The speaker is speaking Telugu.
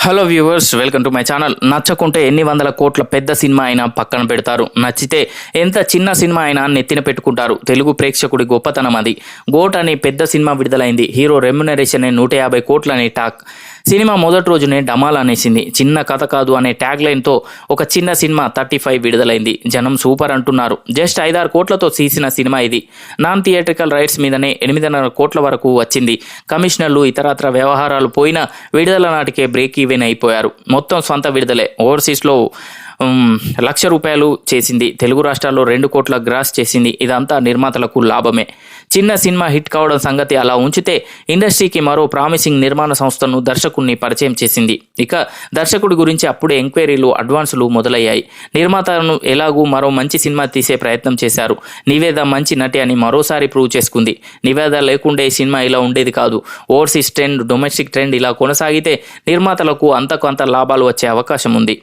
Hello viewers welcome to my channel నచ్చకుంటే ఎన్ని వందల కోట్ల పెద్ద సినిమా అయినా పక్కన పెడతారు. నచ్చితే ఎంత చిన్న సినిమా అయినా నెత్తిన పెట్టుకుంటారు. తెలుగు ప్రేక్షకుడి గొప్పతనం అది. గోట్ అనే పెద్ద సినిమా విడుదలైంది. హీరో రెమ్యునరేషన్ నూట యాభై కోట్లని టాక్. సినిమా మొదటి రోజునే డమాల్ అనేసింది. చిన్న కథ కాదు అనే ట్యాగ్ లైన్తో ఒక చిన్న సినిమా థర్టీ ఫైవ్ విడుదలైంది. జనం సూపర్ అంటున్నారు. జస్ట్ ఐదారు కోట్లతో తీసిన సినిమా ఇది. నాన్ థియేట్రికల్ రైట్స్ మీదనే ఎనిమిదిన్నర కోట్ల వరకు వచ్చింది. కమిషనర్లు ఇతరత్ర వ్యవహారాలు పోయినా విడుదల నాటికే బ్రేక్ ఈవెన్ అయిపోయారు. మొత్తం సొంత విడుదలే. ఓవర్సీస్లో లక్ష రూపాయలు చేసింది. తెలుగు రాష్ట్రాల్లో రెండు కోట్ల గ్రాస్ చేసింది. ఇదంతా నిర్మాతలకు లాభమే. చిన్న సినిమా హిట్ కావడం సంగతి అలా ఉంచితే ఇండస్ట్రీకి మరో ప్రామిసింగ్ నిర్మాణ సంస్థను దర్శకుడిని పరిచయం చేసింది. ఇక దర్శకుడి గురించి అప్పుడే ఎంక్వైరీలు అడ్వాన్సులు మొదలయ్యాయి. నిర్మాతలను ఎలాగూ మరో మంచి సినిమా తీసే ప్రయత్నం చేశారు. నివేద మంచి నటి అని మరోసారి ప్రూవ్ చేసుకుంది. నివేద లేకుండే ఈ సినిమా ఇలా ఉండేది కాదు. ఓవర్సీస్ ట్రెండ్ డొమెస్టిక్ ట్రెండ్ ఇలా కొనసాగితే నిర్మాతలకు అంతకు అంత లాభాలు వచ్చే అవకాశం ఉంది.